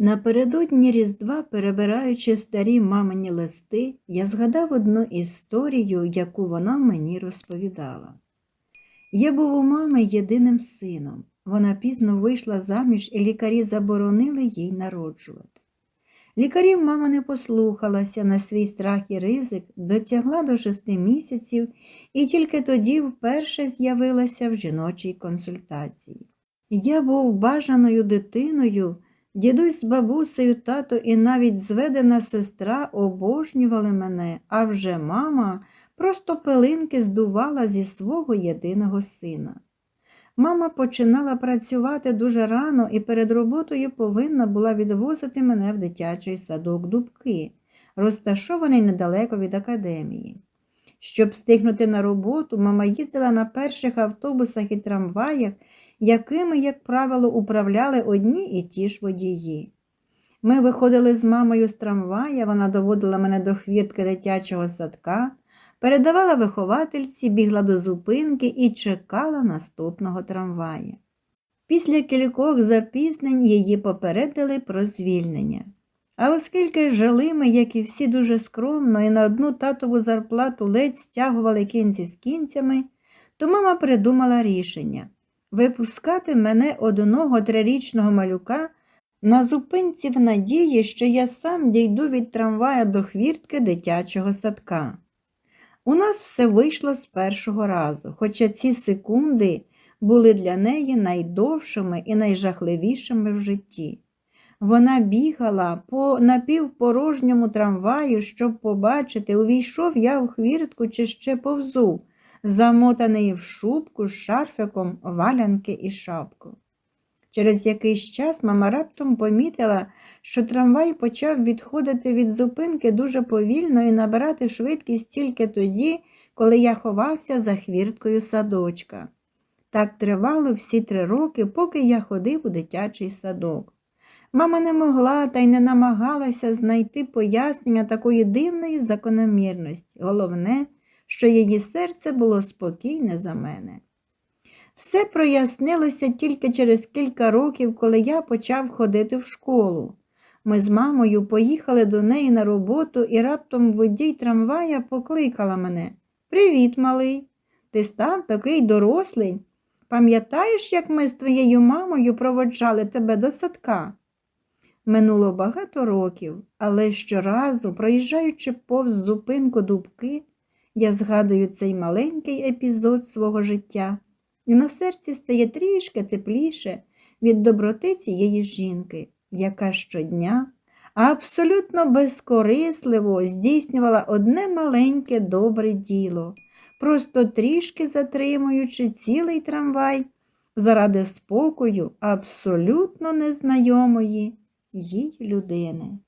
Напередодні Різдва, перебираючи старі мамині листи, я згадав одну історію, яку вона мені розповідала. Я був у мами єдиним сином. Вона пізно вийшла заміж, і лікарі заборонили їй народжувати. Лікарів мама не послухалася на свій страх і ризик, дотягла до шести місяців і тільки тоді вперше з'явилася в жіночій консультації. Я був бажаною дитиною. Дідусь з бабусею, тато і навіть зведена сестра обожнювали мене, а вже мама просто пилинки здувала зі свого єдиного сина. Мама починала працювати дуже рано і перед роботою повинна була відвозити мене в дитячий садок Дубки, розташований недалеко від академії. Щоб встигнути на роботу, мама їздила на перших автобусах і трамваях, якими, як правило, управляли одні і ті ж водії. Ми виходили з мамою з трамвая, вона доводила мене до хвіртки дитячого садка, передавала виховательці, бігла до зупинки і чекала наступного трамвая. Після кількох запізнень її попередили про звільнення. А оскільки жили ми, як і всі, дуже скромно, і на одну татову зарплату ледь стягували кінці з кінцями, то мама придумала рішення випускати мене одного трирічного малюка на зупинці в надії, що я сам дійду від трамвая до хвіртки дитячого садка. У нас все вийшло з першого разу, хоча ці секунди були для неї найдовшими і найжахливішими в житті. Вона бігала по напівпорожньому трамваю, щоб побачити, увійшов я в хвіртку чи ще повзу, замотаний в шубку з шарфиком, валянки і шапку. Через якийсь час мама раптом помітила, що трамвай почав відходити від зупинки дуже повільно і набирати швидкість тільки тоді, коли я ховався за хвірткою садочка. Так тривало всі три роки, поки я ходив у дитячий садок. Мама не могла та й не намагалася знайти пояснення такої дивної закономірності. Головне, що її серце було спокійне за мене. Все прояснилося тільки через кілька років, коли я почав ходити в школу. Ми з мамою поїхали до неї на роботу і раптом водій трамвая покликала мене Привіт, малий. Ти став такий дорослий. Пам'ятаєш, як ми з твоєю мамою проводжали тебе до садка? Минуло багато років, але щоразу, проїжджаючи повз зупинку дубки, я згадую цей маленький епізод свого життя, і на серці стає трішки тепліше від доброти цієї жінки, яка щодня абсолютно безкорисливо здійснювала одне маленьке добре діло, просто трішки затримуючи цілий трамвай заради спокою абсолютно незнайомої їй людини.